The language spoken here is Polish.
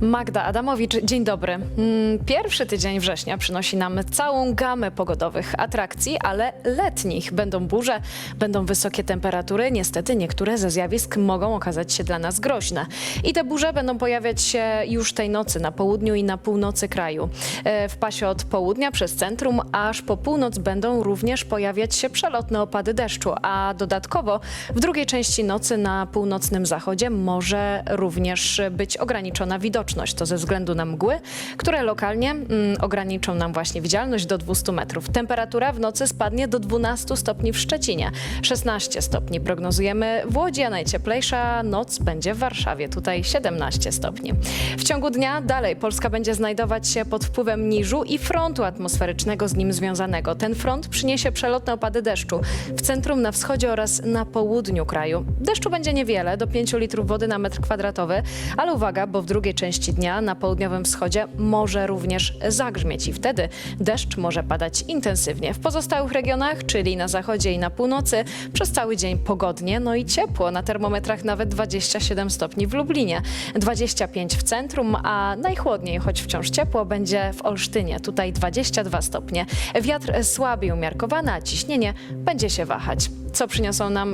Magda Adamowicz, dzień dobry. Mm, Pierwszy tydzień września przynosi nam całą gamę pogodowych atrakcji, ale letnich. Będą burze, będą wysokie temperatury. Niestety niektóre ze zjawisk mogą okazać się dla nas groźne. I te burze będą pojawiać się już tej nocy na południu i na północy kraju. E, W pasie od południa przez centrum aż po północ będą również pojawiać się przelotne opady deszczu, a dodatkowo w drugiej części nocy na północnym zachodzie może również być ograniczona widoczność. To ze względu na mgły, które lokalnie mm, ograniczą nam właśnie widzialność do 200 metrów. Temperatura w nocy spadnie do 12 stopni w Szczecinie. 16 stopni prognozujemy w Łodzi, a najcieplejsza noc będzie w Warszawie. Tutaj 17 stopni. W ciągu dnia dalej Polska będzie znajdować się pod wpływem niżu i frontu atmosferycznego z nim związanego. Ten front przyniesie przelotne opady deszczu w centrum, na wschodzie oraz na południu kraju. Deszczu będzie niewiele, do 5 litrów wody na metr kwadratowy, ale uwaga, bo w drugiej części dnia na południowym wschodzie może również zagrzmieć i wtedy deszcz może padać intensywnie. W pozostałych regionach, czyli na zachodzie i na północy, przez cały dzień pogodnie, no i ciepło. Na termometrach nawet 27 stopni w Lublinie, 25 w centrum, a najchłodniej, choć wciąż ciepło, będzie w Olsztynie. Tutaj 22 stopnie. Wiatr słabiej umiarkowany, a ciśnienie będzie się wahać. Co przyniosą nam